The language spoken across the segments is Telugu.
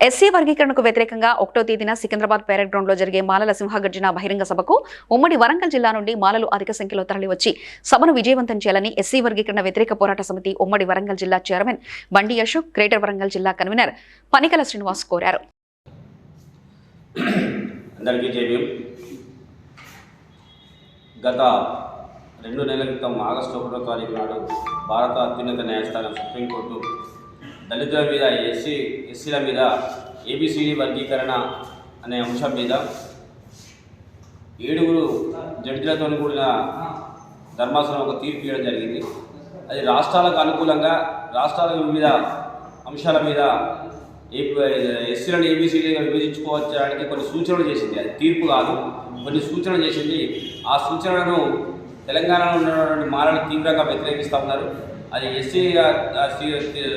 ఎస్సీ వర్గీకరణకు వ్యతిరేకంగా ఒకటో తేదీన సికింద్రాబాద్ పేరెడ్ గ్రౌండ్లో జరిగే మాలల సింహగర్జన బహిరంగ సభకు ఉమ్మడి వరంగల్ జిల్లా నుండి మాలలు అధిక సంఖ్యలో తరలివచ్చి సభను విజయవంతం చేయాలని ఎస్సీ వర్గీకరణ వ్యతిరేక పోరాట సమితి ఉమ్మడి వరంగల్ జిల్లా చైర్మన్ బండి అశోక్ గ్రేటర్ వరంగల్ జిల్లా కన్వీనర్ పనికల శ్రీనివాస్ కోరారు. గత రెండు నెలల క్రితం ఆగస్టు ఒకటో తారీఖు నాడు భారత అత్యున్నత న్యాయస్థానం సుప్రీంకోర్టు దళితుల మీద ఎస్సీ ఎస్సీల మీద ఏబిసిడి వర్గీకరణ అనే అంశం మీద ఏడుగురు జడ్జిలతో కూడిన ధర్మాసనం ఒక తీర్పు ఇవ్వడం జరిగింది. అది రాష్ట్రాలకు అనుకూలంగా రాష్ట్రాల వివిధ అంశాల మీద ఏపీ ఎస్సీలను ఏబీసీలుగా విభజించుకోవచ్చడానికి కొన్ని సూచనలు చేసింది. అది తీర్పు కాదు కొన్ని సూచనలు చేసింది. ఆ సూచనలను తెలంగాణలో ఉన్నటువంటి మాలను తీవ్రంగా వ్యతిరేకిస్తూ ఉన్నారు. అది ఎస్సీ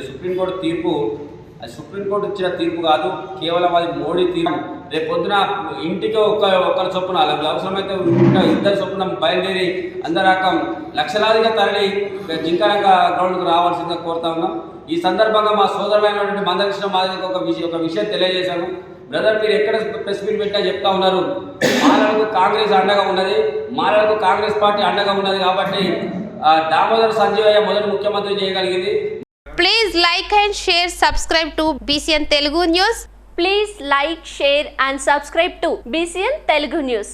సుప్రీంకోర్టు తీర్పు అది సుప్రీంకోర్టు ఇచ్చిన తీర్పు కాదు కేవలం అది మోడీ తీర్పు. రేపు పొద్దున ఇంటికి ఒక ఒక్కరి చొప్పున అవసరమైతే ఇంకా ఇద్దరు చొప్పున బయలుదేరి అందరాకం లక్షలాదిగా తరలి జింకారంగ గ్రౌండ్కు రావాల్సిందిగా కోరుతా ఉన్నాం. ఈ సందర్భంగా మా సోదరులైనటువంటి మందకృష్ణ మాదిరికి ఒక విషయం ఒక విషయం తెలియజేశాను. బ్రదర్ మీరు ఎక్కడ ప్రెస్ మీట్ పెట్టినా చెప్తా ఉన్నారు. మాలలకు కాంగ్రెస్ అండగా ఉన్నది. మాలలకు కాంగ్రెస్ పార్టీ అండగా ఉన్నది కాబట్టి దామోదర్ సంజీవయ్య మొదటి ముఖ్యమంత్రి చేయగలిగింది. Please like and share subscribe to BCN Telugu news please like share and subscribe to BCN Telugu news